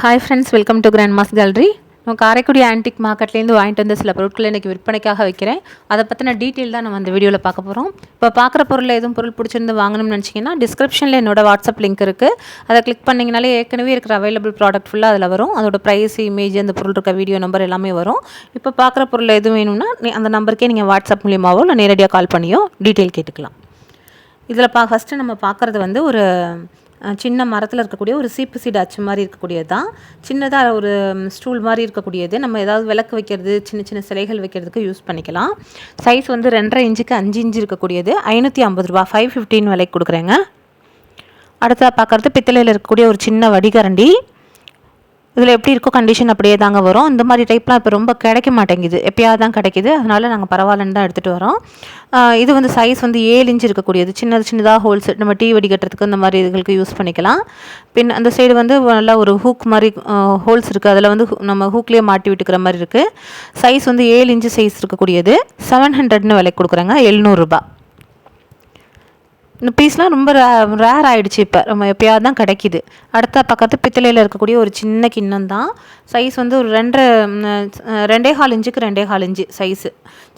Hi friends welcome to grand mass gallery நான் Karaikudi antique மார்க்கெட்லேருந்து வாங்கிட்டு வந்த சில பொருட்களை இன்றைக்கி விற்பனைக்காக வைக்கிறேன். அதை பற்றின டீட்டெயில் தான் நம்ம அந்த வீடியோவில் பார்க்க போகிறோம் இப்போ பார்க்குற பொருள் எதுவும் பொருள் பிடிச்சிருந்து வாங்கணும்னு நினச்சிங்கன்னா டிஸ்கிரிப்ஷனில் என்னோட வாட்ஸ்அப் லிங்க் இருக்குது அதை கிளிக் பண்ணிங்கனாலே ஏற்கனவே இருக்கிற அவைலபிள் ப்ராடக்ட் ஃபுல்லாக அதில் வரும். அதோட ப்ரைஸ் இமேஜ் அந்த பொருள் இருக்க வீடியோ நம்பர் எல்லாமே வரும். இப்போ பார்க்குற பொருள் எதுவும் வேணும்னா நீ அந்த நம்பருக்கே நீங்கள் வாட்ஸ்அப் மூலியமாகவோ இல்லை நேரடியாக கால் பண்ணியோ டீட்டெயில் கேட்டுக்கலாம். இதில் பா ஃபஸ்ட்டு நம்ம பார்க்குறது வந்து ஒரு சின்ன மரத்தில் இருக்கக்கூடிய ஒரு சீப்பு சீடு அச்சு மாதிரி இருக்கக்கூடியது தான் சின்னதாக ஒரு ஸ்டூல் மாதிரி இருக்கக்கூடியது. நம்ம ஏதாவது விளக்கு வைக்கிறது சின்ன சின்ன சிலைகள் வைக்கிறதுக்கு யூஸ் பண்ணிக்கலாம். சைஸ் வந்து ரெண்டரை இன்ச்சுக்கு அஞ்சு இன்ச்சு இருக்கக்கூடியது. ஐநூற்றி ஐம்பது ரூபா ஃபைவ் ஃபிஃப்டின் விலைக்கு கொடுக்குறேங்க. அடுத்ததாக பார்க்குறது பித்தளையில் இருக்கக்கூடிய ஒரு சின்ன வடிகரண்டி. இதில் எப்படி இருக்கோ கண்டிஷன் அப்படியே தாங்க வரும். இந்த மாதிரி டைப்லாம் இப்போ ரொம்ப கிடைக்க மாட்டேங்குது. எப்பயாவது தான் கிடைக்கிது. அதனால நாங்கள் பரவாயில்லன்னு தான் எடுத்துகிட்டு வரோம். இது வந்து சைஸ் வந்து ஏழு இன்ச் இருக்கக்கூடியது. சின்னது சின்னதாக ஹோல்ஸ் நம்ம டீ வடிகட்டுறதுக்கு இந்த மாதிரி இதுகளுக்கு யூஸ் பண்ணிக்கலாம். பின் அந்த சைடு வந்து நல்லா ஒரு ஹூக் மாதிரி ஹோல்ஸ் இருக்குது அதில் வந்து ஹூ- நம்ம ஹூக்லேயே மாட்டி விட்டுக்கிற மாதிரி இருக்குது சைஸ் வந்து ஏழு இன்ச்சு சைஸ் இருக்கக்கூடியது. செவன் ஹண்ட்ரட்னு விலைக்கு கொடுக்குறாங்க. எழுநூறுபா இந்த பீஸ்லாம் ரொம்ப ரேர் ஆகிடுச்சு இப்போ. நம்ம எப்பயாவது தான் கிடைக்கிது. அடுத்த பக்கத்து பித்தளையில் இருக்கக்கூடிய ஒரு சின்ன கிண்ணம் தான். சைஸ் வந்து ஒரு ரெண்டு ரெண்டே கால் இன்ச்சுக்கு ரெண்டே கால் இன்ச்சு சைஸு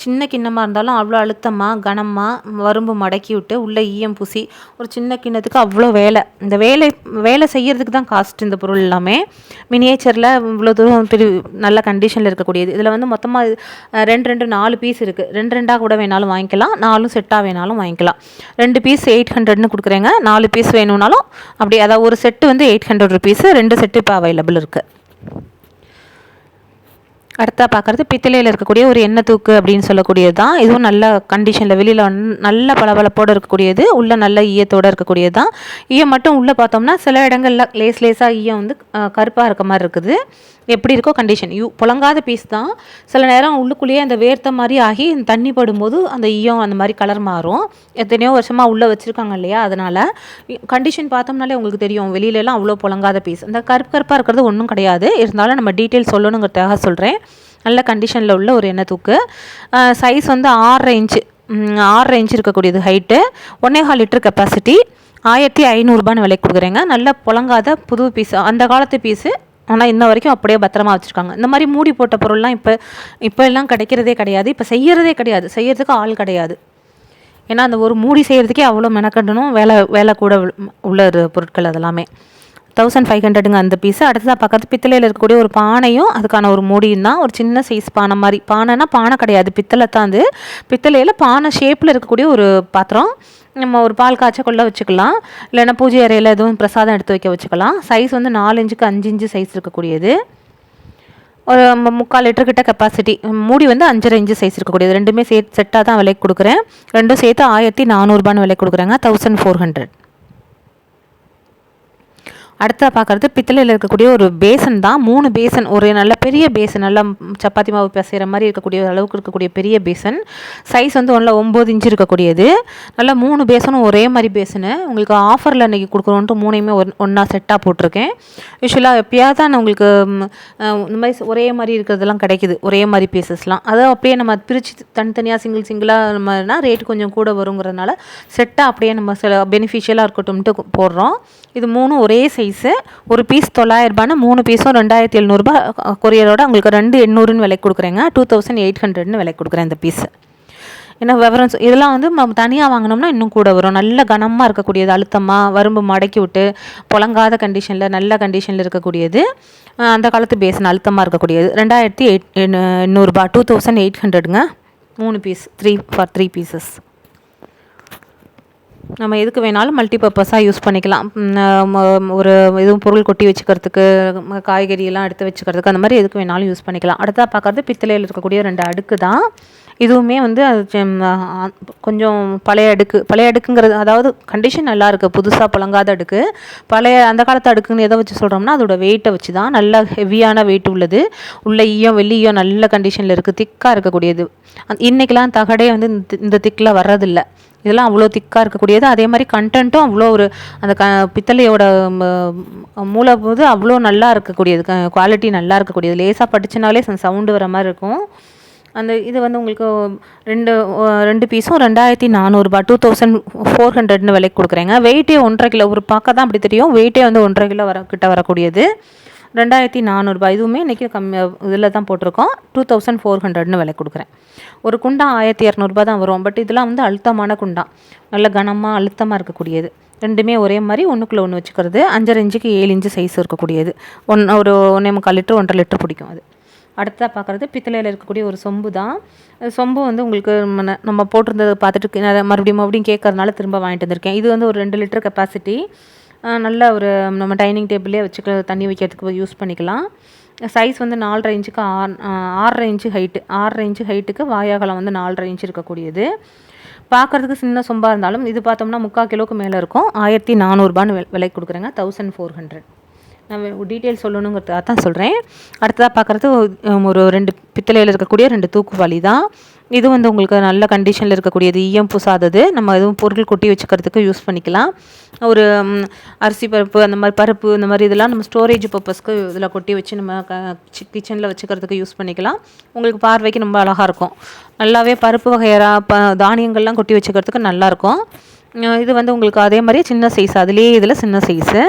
சின்ன கிண்ணமாக இருந்தாலும் அவ்வளோ அழுத்தமாக கனமாக வரும்பு மடக்கி விட்டு உள்ளே ஈயம் பூசி ஒரு சின்ன கிண்ணத்துக்கு அவ்வளோ வேலை. இந்த வேலை வேலை செய்யறதுக்கு தான் காஸ்ட் இந்த பொருள் எல்லாமே. மினியேச்சரில் இவ்வளோ தூரம் பெரிய நல்ல கண்டிஷனில் இருக்கக்கூடியது. இதில் வந்து மொத்தமாக ரெண்டு ரெண்டு நாலு பீஸ் இருக்குது ரெண்டு ரெண்டாக கூட வேணாலும் வாங்கிக்கலாம். நாலும் செட்டாக வேணாலும் வாங்கிக்கலாம். ரெண்டு பீஸ் எயிட் ஹண்ட்ரட்னு கொடுக்குறேங்க. நாலு பீஸ் வேணும்னாலும் அப்படி அதாவது ஒரு செட்டு வந்து எயிட் ஹண்ட்ரட் ருபீஸு ரெண்டு செட்டு இப்போ அவைலபிள் இருக்குது அடுத்தா பார்க்குறது பித்தளையில் இருக்கக்கூடிய ஒரு எண்ணெய் தூக்கு அப்படின்னு சொல்லக்கூடியது தான் இதுவும் நல்ல கண்டிஷனில் வெளியில் நல்ல பளபளப்போடு இருக்கக்கூடியது. உள்ளே நல்ல ஈயத்தோடு இருக்கக்கூடியது தான் ஈயம் மட்டும் உள்ளே பார்த்தோம்னா சில இடங்களில் லேஸ் லேஸாக ஈயம் வந்து கருப்பாக இருக்க மாதிரி இருக்குது. எப்படி இருக்கோ கண்டிஷன் யூ புழங்காத பீஸ் தான். சில நேரம் உள்ளுக்குள்ளேயே அந்த வேர்த்த மாதிரி ஆகி தண்ணி படும்போது அந்த ஈயம் அந்த மாதிரி கலர் மாறும். எத்தனையோ வருஷமாக உள்ளே வச்சுருக்காங்க இல்லையா? அதனால் கண்டிஷன் பார்த்தோம்னாலே உங்களுக்கு தெரியும். வெளியிலலாம் அவ்வளோ புழங்காத பீஸ் அந்த கருப்பு கருப்பாக இருக்கிறது ஒன்றும் கிடையாது. இருந்தாலும் நம்ம டீட்டெயில் சொல்லணுங்கிறதுக்காக சொல்கிறேன் நல்ல கண்டிஷனில் உள்ள ஒரு எண்ணெய் தூக்கு. சைஸ் வந்து ஆறு இன்ச்சு ஆறு ரேஞ்சு இன்ச் இருக்கக்கூடியது ஹைட்டு ஒன்னே ஹால் லிட்டர் கெப்பாசிட்டி ஆயிரத்தி ஐநூறுரூபான்னு விலைக்கு கொடுக்குறேங்க. நல்ல புழங்காத புது பீஸ் அந்த காலத்து பீஸு ஆனால் இன்ன வரைக்கும் அப்படியே பத்திரமா வச்சுருக்காங்க. இந்த மாதிரி மூடி போட்ட பொருள்லாம் இப்போ இப்போ எல்லாம் கிடைக்கிறதே கிடையாது. இப்போ செய்கிறதே கிடையாது. செய்கிறதுக்கு ஆள் கிடையாது. ஏன்னா அந்த ஒரு மூடி செய்கிறதுக்கே அவ்வளோ மெனக்கட்டணும் வேலை வேலை கூட உள்ள- ஒரு பொருட்கள் அதெல்லாமே. தௌசண்ட் ஃபைவ் ஹண்ட்ரடுங்க அந்த பீஸு அடுத்ததாக பக்கத்து பித்தளையில் இருக்கக்கூடிய ஒரு பானையும் அதுக்கான ஒரு மூடியும் தான். ஒரு சின்ன சைஸ் பானை மாதிரி. பானைனா பானை கிடையாது. பித்தளை தான் அது. பித்தளையில் பானை ஷேப்பில் இருக்கக்கூடிய ஒரு பாத்திரம். நம்ம ஒரு பால் காய்ச்சக்குள்ளே வச்சுக்கலாம். இல்லைன்னா பூஜை அறையில் எதுவும் பிரசாதம் எடுத்து வைக்க வச்சுக்கலாம். சைஸ் வந்து நாலு இன்ச்சுக்கு அஞ்சு இன்ச்சு சைஸ் இருக்கக்கூடியது. ஒரு முக்கால் லிட்டர் கிட்ட கெப்பாசிட்டி மூடி வந்து அஞ்சரை இன்ச்சு சைஸ் இருக்கக்கூடியது. ரெண்டுமே சே செட்டாக தான் விலைக்கு கொடுக்குறேன். ரெண்டும் சேர்த்து ஆயிரத்தி நானூறுபான்னு விலைக்கு கொடுக்குறாங்க. தௌசண்ட் ஃபோர் ஹண்ட்ரட் அடுத்ததாக பார்க்குறது பித்தளையில் இருக்கக்கூடிய ஒரு பேசன் தான். மூணு பேசன் ஒரு நல்ல பெரிய பேசன் நல்ல சப்பாத்தி மாவு பிசைகிற மாதிரி இருக்கக்கூடிய அளவுக்கு இருக்கக்கூடிய பெரிய பேசன். சைஸ் வந்து ஒன்றில் ஒம்பது இன்ச்சு இருக்கக்கூடியது. நல்ல மூணு பேசனும் ஒரே மாதிரி பேசனு. உங்களுக்கு ஆஃபரில் இன்றைக்கி கொடுக்குறோன்ட்டு மூணையுமே ஒன் ஒன்றா செட்டாக போட்டிருக்கேன். யூஸ்வலாக எப்பயாவது தான் உங்களுக்கு இந்த மாதிரி ஒரே மாதிரி இருக்கிறதெல்லாம் கிடைக்குது. ஒரே மாதிரி பீசஸ்லாம் அதை அப்படியே நம்ம பிரித்து தனித்தனியாக சிங்கிள் சிங்கிளாக நம்மனா ரேட் கொஞ்சம் கூட வருங்கிறதுனால செட்டாக அப்படியே நம்ம சில பெனிஃபிஷியலாக இருக்கட்டும்ட்டு போடுறோம். இது மூணும் ஒரே சைஸு ஒரு பீஸ் தொள்ளாயிரரூபான்னு மூணு பீஸும் ரெண்டாயிரத்தி எழுநூறுபா கொரியரோட உங்களுக்கு ரெண்டு எண்ணூறுன்னு விலைக்கு கொடுக்குறேங்க. டூ தௌசண்ட் எயிட் ஹண்ட்ரட்னு விலைக்கு கொடுக்குறேன் இந்த பீஸு ஏன்னா விவரம் இதெல்லாம் வந்து நம்ம தனியாக வாங்கினோம்னா இன்னும் கூட வரும். நல்ல கனமாக இருக்கக்கூடியது அழுத்தமாக வரும்பு மடக்கி விட்டு புழங்காத கண்டிஷனில் நல்ல கண்டிஷனில் இருக்கக்கூடியது. அந்த காலத்து பேசின அழுத்தமாக இருக்கக்கூடியது. ரெண்டாயிரத்தி எயிட் எண்ணூறுபா டூ தௌசண்ட் எயிட் ஹண்ட்ரடுங்க மூணு piece three for three pieces நம்ம எதுக்கு வேணாலும் மல்டிபர்பஸாக யூஸ் பண்ணிக்கலாம். ம- ஒரு எதுவும் பொருள் கொட்டி வச்சுக்கிறதுக்கு காய்கறியெல்லாம் எடுத்து வச்சுக்கிறதுக்கு அந்த மாதிரி எதுக்கு வேணாலும் யூஸ் பண்ணிக்கலாம். அடுத்தா பார்க்குறது பித்தளையில் இருக்கக்கூடிய ரெண்டு அடுக்கு தான். இதுவுமே வந்து அது கொஞ்சம் பழைய அடுக்கு. பழைய அடுக்குங்கிறது அதாவது கண்டிஷன் நல்லா இருக்குது புதுசாக புழங்காத அடுக்கு. பழைய அந்த காலத்து அடுக்குன்னு எதை வச்சு சொல்கிறோம்னா அதோட வெயிட்டை வச்சு தான். நல்ல ஹெவியான வெயிட் உள்ளது. உள்ள ஈயம் வெள்ளியும் நல்ல கண்டிஷனில் இருக்குது திக்காக இருக்கக்கூடியது. இன்றைக்கெலாம் தகடே வந்து இந்த இந்த திக்கில் வர்றதில்லை. இதெல்லாம் அவ்வளோ திக்காக இருக்கக்கூடியது. அதே மாதிரி கண்டென்ட்டும் அவ்வளோ ஒரு அந்த க பித்தளையோட மூளை போது அவ்வளோ நல்லா இருக்கக்கூடியது. குவாலிட்டி நல்லா இருக்கக்கூடியது. லேசாக படிச்சுனாலே சவுண்டு வர மாதிரி இருக்கும். அந்த இது வந்து உங்களுக்கு ரெண்டு ரெண்டு பீஸும் ரெண்டாயிரத்தி நானூறுபா டூ தௌசண்ட் ஃபோர் ஹண்ட்ரட்னு விலைக்கு கொடுக்குறேங்க. வெயிட்டே ஒன்றரை கிலோ ஒரு பார்க்க தான் அப்படி தெரியும். வெயிட்டே வந்து ஒன்றரை கிலோ வர கிட்ட வரக்கூடியது. ரெண்டாயிரத்தி நானூறுபா இதுவுமே இன்றைக்கி கம்மி இதில் தான் போட்டிருக்கோம் டூ தௌசண்ட் ஃபோர் ஹண்ட்ரட்னு விலை கொடுக்குறேன். ஒரு குண்டா ஆயிரத்தி இரநூறுபா தான் வரும். பட் இதெல்லாம் வந்து அழுத்தமான குண்டா. நல்ல கனமாக அழுத்தமாக இருக்கக்கூடியது. ரெண்டுமே ஒரே மாதிரி ஒன்றுக்குள்ளே ஒன்று வச்சுக்கிறது. அஞ்சரை இன்ச்சுக்கு ஏழு இன்ச்சு சைஸ் இருக்கக்கூடியது. ஒன் ஒரு ஒன்றே முக்கால் லிட்டர் ஒன்றரை லிட்டர் பிடிக்கும் அது. அடுத்ததாக பார்க்குறது பித்தளையில் இருக்கக்கூடிய ஒரு சொம்பு தான். சொம்பு வந்து உங்களுக்கு நம்ம நம்ம போட்டிருந்ததை பார்த்துட்டு மறுபடியும் மறுபடியும் கேட்கறதுனால திரும்ப வாங்கிட்டு வந்திருக்கேன். இது வந்து ஒரு ரெண்டு லிட்டர் கெப்பாசிட்டி நல்ல ஒரு நம்ம டைனிங் டேபிளே வச்சுக்க தண்ணி வைக்கிறதுக்கு யூஸ் பண்ணிக்கலாம். சைஸ் வந்து நாலரை இன்ச்சுக்கு ஆறு ஆறரை இன்ச்சு ஹைட்டு ஆறரை இன்ச்சு ஹைட்டுக்கு வாயாகலம் வந்து நாலரை இன்ச்சு இருக்கக்கூடியது. பார்க்குறதுக்கு சின்ன சொம்பாக இருந்தாலும் இது பார்த்தோம்னா முக்கால் கிலோவுக்கு மேலே இருக்கும். ஆயிரத்தி நானூறுபான்னு விலை கொடுக்குறேங்க. தௌசண்ட் ஃபோர் ஹண்ட்ரட் நான் டீட்டெயில் சொல்லணுங்கிறதுக்காக தான் சொல்கிறேன் அடுத்ததாக பார்க்குறது ஒரு ரெண்டு பித்தளையில் இருக்கக்கூடிய ரெண்டு தூக்குவாளி தான். இது வந்து உங்களுக்கு நல்ல கண்டிஷனில் இருக்கக்கூடியது ஈயம் பூசாதது. நம்ம எதுவும் பொருள் கொட்டி வச்சுக்கிறதுக்கு யூஸ் பண்ணிக்கலாம். ஒரு அரிசி பருப்பு அந்த மாதிரி பருப்பு இந்த மாதிரி இதெல்லாம் நம்ம ஸ்டோரேஜ் பர்பஸ்க்கு இதில் கொட்டி வச்சு நம்ம கிச்சனில் வச்சுக்கிறதுக்கு யூஸ் பண்ணிக்கலாம். உங்களுக்கு பார்வைக்கு ரொம்ப அழகாக இருக்கும். நல்லாவே பருப்பு வகையராக ப தானியங்கள்லாம் கொட்டி வச்சுக்கிறதுக்கு நல்லாயிருக்கும் இது வந்து உங்களுக்கு அதே மாதிரி சின்ன சைஸ் அதுலேயே இதில் சின்ன சைஸு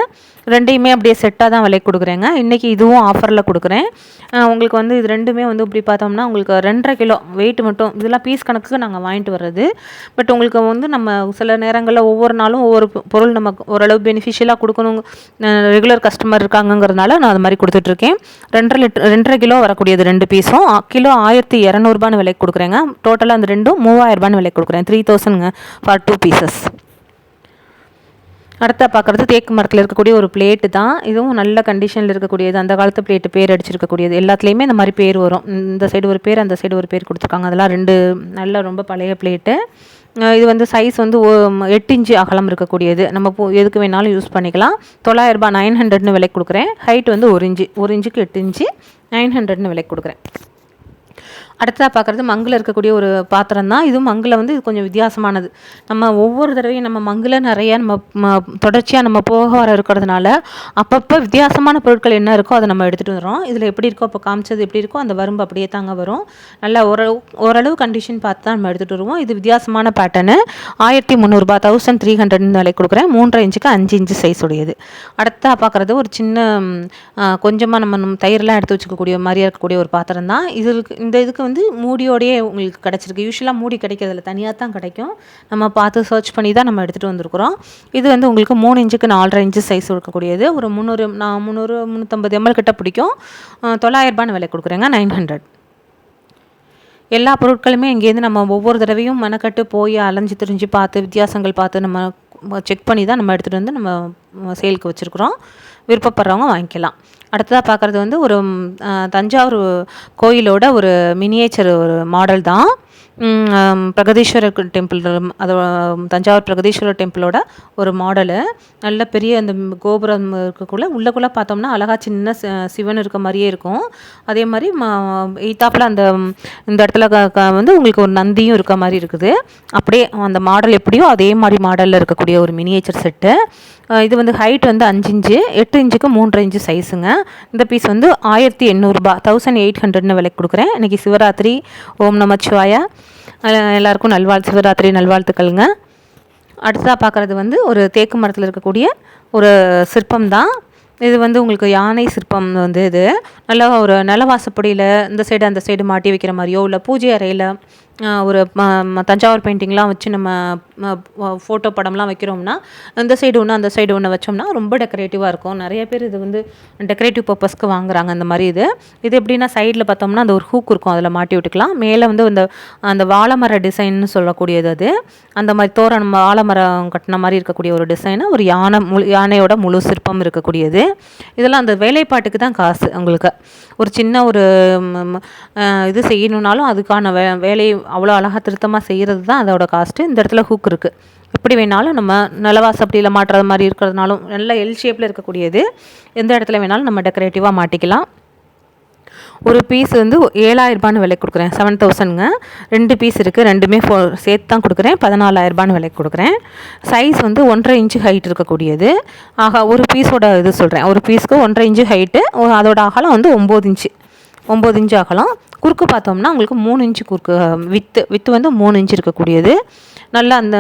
ரெண்டையுமே அப்படியே செட்டாக தான் விலைக்கு கொடுக்குறேங்க. இன்றைக்கி இதுவும் ஆஃபரில் கொடுக்குறேன். உங்களுக்கு வந்து இது ரெண்டுமே வந்து இப்படி பார்த்தோம்னா உங்களுக்கு ரெண்டரை கிலோ வெயிட் மட்டும் இதெல்லாம் பீஸ் கணக்குக்கு நாங்கள் வாங்கிட்டு வர்றது. பட் உங்களுக்கு வந்து நம்ம சில நேரங்களில் ஒவ்வொரு நாளும் ஒவ்வொரு பொருள் நமக்கு ஓரளவு பெனிஃபிஷியலாக கொடுக்கணும் ரெகுலர் கஸ்டமர் இருக்காங்கங்கிறதுனால நான் அது மாதிரி கொடுத்துட்ருக்கேன். ரெண்டரை லிட்டர் ரெண்டரை கிலோ வரக்கூடியது ரெண்டு பீஸும் கிலோ ஆயிரத்தி இரநூறுபான்னு விலைக்கு கொடுக்குறேங்க. டோட்டலாக அந்த ரெண்டும் மூவாயிரரூபான்னு விலைக்கு கொடுக்குறேன். த்ரீ தௌசண்ட்ங்க ஃபார் டூ பீசஸ் அடுத்த பார்க்குறது தேக்கு மரத்தில் இருக்கக்கூடிய ஒரு பிளேட்டு தான். இதுவும் நல்ல கண்டிஷனில் இருக்கக்கூடியது. அந்த காலத்து பிளேட்டு பேர் அடிச்சிருக்கக்கூடியது. எல்லாத்துலேயுமே இந்த மாதிரி பேர் வரும். இந்த சைடு ஒரு பேர் அந்த சைடு ஒரு பேர் கொடுத்துருக்காங்க. அதெல்லாம் ரெண்டு நல்ல ரொம்ப பழைய பிளேட்டு இது வந்து சைஸ் வந்து எட்டு இன்ச்சு அகலம் இருக்கக்கூடியது. நம்ம போ எதுக்கு வேணாலும் யூஸ் பண்ணிக்கலாம். தொள்ளாயிரரூபா நைன் ஹண்ட்ரட்னு விலைக்கு கொடுக்குறேன். ஹைட் வந்து ஒரு இன்ச்சு. ஒரு இன்ச்சுக்கு எட்டு இன்ச்சு. நைன் ஹண்ட்ரட்னு விலைக்கு கொடுக்குறேன். அடுத்ததாக பார்க்குறது மங்கில் இருக்கக்கூடிய ஒரு பாத்திரம் தான் இதுவும் மங்கில் வந்து இது கொஞ்சம் வித்தியாசமானது. நம்ம ஒவ்வொரு தடவையும் நம்ம மங்கில் நிறையா நம்ம தொடர்ச்சியாக நம்ம போக வர இருக்கிறதுனால அப்பப்போ வித்தியாசமான பொருட்கள் என்ன இருக்கோ அதை நம்ம எடுத்துகிட்டு வரோம் இதில் எப்படி இருக்கோ அப்போ காமிச்சது எப்படி இருக்கோ அந்த வரும்பு அப்படியே தாங்க வரும். நல்லா ஓரளவு ஓரளவு கண்டிஷன் பார்த்து தான் நம்ம எடுத்துகிட்டு வருவோம். இது வித்தியாசமான பேட்டர்னு ஆயிரத்தி முந்நூறுபா தௌசண்ட் த்ரீ ஹண்ட்ரட்னு விலை கொடுக்குறேன். மூன்றரை இன்ச்சுக்கு அஞ்சு இன்ச்சு சைஸ் உடையது. அடுத்தா பார்க்குறது ஒரு சின்ன கொஞ்சமாக நம்ம தயிரெலாம் எடுத்து வச்சுக்கக்கூடிய மாதிரியாக இருக்கக்கூடிய ஒரு பாத்திரம் தான் இதுக்கு இந்த இதுக்கு வந்து வந்து மூடியோடையே உங்களுக்கு கிடச்சிருக்கு. யூஸ்வலாக மூடி கிடைக்கிறதுல தனியாக தான் கிடைக்கும். நம்ம பார்த்து சர்ச் பண்ணி தான் நம்ம எடுத்துகிட்டு வந்திருக்கிறோம். இது வந்து உங்களுக்கு மூணு இன்ச்சுக்கு நாலரை இன்ச்சு சைஸ் இருக்கக்கூடியது ஒரு முந்நூறு நான் முந்நூறு முந்நூற்றம்பது எம்எல் கிட்ட பிடிக்கும். தொள்ளாயிரரூபான்னு விலை கொடுக்குறேங்க. நைன் ஹண்ட்ரட் எல்லா பொருட்களுமே இங்கேருந்து நம்ம ஒவ்வொரு தடவையும் மெனக்கட்டு போய் அலைஞ்சு திரிஞ்சு பார்த்து வித்தியாசங்கள் பார்த்து நம்ம செக் பண்ணி தான் நம்ம எடுத்துகிட்டு வந்து நம்ம சேலுக்கு வச்சுருக்குறோம். விருப்பப்படுறவங்க வாங்கிக்கலாம். அடுத்ததாக பார்க்குறது வந்து ஒரு தஞ்சாவூர் கோயிலோட ஒரு மினியேச்சர் ஒரு மாடல் தான். பிரகதீஸ்வரர் டெம்பிள் அது தஞ்சாவூர் பிரகதீஸ்வரர் டெம்பிளோட ஒரு மாடலு நல்ல பெரிய அந்த கோபுரம் இருக்கக்குள்ளே உள்ளக்குள்ளே பார்த்தோம்னா அழகாக சின்ன சிவன் இருக்க மாதிரியே இருக்கும். அதே மாதிரி எய்த்தாப்பில் அந்த இந்த இடத்துல வந்து உங்களுக்கு ஒரு நந்தியும் இருக்க மாதிரி இருக்குது. அப்படியே அந்த மாடல் எப்படியோ அதே மாதிரி மாடலில் இருக்கக்கூடிய ஒரு மினியேச்சர் செட்டு இது வந்து ஹைட் வந்து அஞ்சு இன்ச்சு எட்டு இன்ச்சுக்கு மூன்றரை இன்ச்சு சைஸுங்க இந்த பீஸ் வந்து ஆயிரத்தி எண்ணூறுபா தௌசண்ட் எயிட் ஹண்ட்ரட்னு விலைக்கு கொடுக்குறேன். இன்றைக்கி சிவராத்திரி ஓம் நமச்சிவாயா. எல்லாருக்கும் நல்வாழ் சிவராத்திரி நல்வாழ்த்துக்கள்ங்க. அடுத்ததாக பார்க்குறது வந்து ஒரு தேக்கு மரத்தில் இருக்கக்கூடிய ஒரு சிற்பம் தான். இது வந்து உங்களுக்கு யானை சிற்பம் வந்து இது. நல்லா ஒரு நிலவாசப்படியில் இந்த சைடு அந்த சைடு மாட்டி வைக்கிற மாதிரியோ இல்லை பூஜை அறையில் ஒரு தஞ்சாவூர் பெயிண்டிங்லாம் வச்சு நம்ம ஃபோட்டோ படம்லாம் வைக்கிறோம்னா இந்த சைடு ஒன்று அந்த சைடு ஒன்று வச்சோம்னா ரொம்ப டெக்கரேட்டிவாக இருக்கும். நிறைய பேர் இது வந்து டெக்கரேட்டிவ் பர்பஸ்க்கு வாங்குறாங்க அந்த மாதிரி இது. இது எப்படின்னா சைடில் பார்த்தோம்னா அந்த ஒரு ஹூக் இருக்கும் அதில் மாட்டி விட்டுக்கலாம். மேலே வந்து இந்த அந்த வாழைமர டிசைன்னு சொல்லக்கூடியது அது. அந்த மாதிரி தோரணம் வாழைமரம் கட்டின மாதிரி இருக்கக்கூடிய ஒரு டிசைனு ஒரு யானை முழு யானையோட முழு சிற்பம் இருக்கக்கூடியது. இதெல்லாம் அந்த வேலைப்பாட்டுக்கு தான் காசு உங்களுக்கு. ஒரு சின்ன ஒரு இது செய்யணுன்னாலும் அதுக்கான வே வேலையை அவ்வளோ அழகாக திருத்தமாக செய்கிறது தான் அதோட காஸ்ட்டு இந்த இடத்துல ஹூக் இருக்குது எப்படி வேணாலும் நம்ம நிலவாசப்படியில் மாட்டுறது மாதிரி இருக்கிறதுனாலும் நல்ல எல் ஷேப்பில் இருக்கக்கூடியது எந்த இடத்துல வேணாலும் நம்ம டெக்கரேட்டிவாக மாட்டிக்கலாம். ஒரு பீஸ் வந்து ஏழாயிரரூபான்னு விலை கொடுக்குறேன். செவன் தௌசண்ட்ங்க ரெண்டு பீஸ் இருக்குது ரெண்டுமே ஃபோ சேர்த்து தான் கொடுக்குறேன் பதினாலாயிரரூபான்னு விலை கொடுக்குறேன். சைஸ் வந்து ஒன்றரை இன்ச்சு ஹைட் இருக்கக்கூடியது. ஆகா ஒரு பீஸோட இது சொல்கிறேன் ஒரு பீஸ்க்கு ஒன்றரை இன்ச்சு ஹைட்டு அதோட அகலம் வந்து ஒம்பது இன்ச்சு ஒம்பது இன்ச்சு அகலம். குறுக்கு பார்த்தோம்னா உங்களுக்கு மூணு இன்ச்சு குறுக்கு வித்து வித்து வந்து மூணு இன்ச்சு இருக்கக்கூடியது. நல்ல அந்த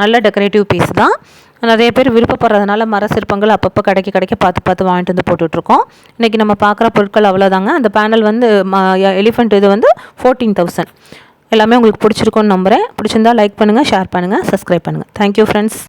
நல்ல டெக்கரேட்டிவ் பீஸ் தான். நிறைய பேர் விருப்பப்படுறதுனால மர சிற்பங்கள் அப்பப்போ கடைக்கு கிடைக்க பார்த்து பார்த்து வாங்கிட்டு வந்து போட்டுட்ருக்கோம். இன்றைக்கி நம்ம பார்க்குற பொருட்கள் அவ்வளோதாங்க. அந்த பேனல் வந்து எலிஃபெண்ட் இது வந்து ஃபோர்டீன் தௌசண்ட் எல்லாமே உங்களுக்கு பிடிச்சிருக்கோன்னு நம்புகிறேன் பிடிச்சிருந்தா லைக் பண்ணுங்கள் ஷேர் பண்ணுங்கள் சப்ஸ்கிரைப் பண்ணுங்கள் தேங்க்யூ ஃப்ரெண்ட்ஸ்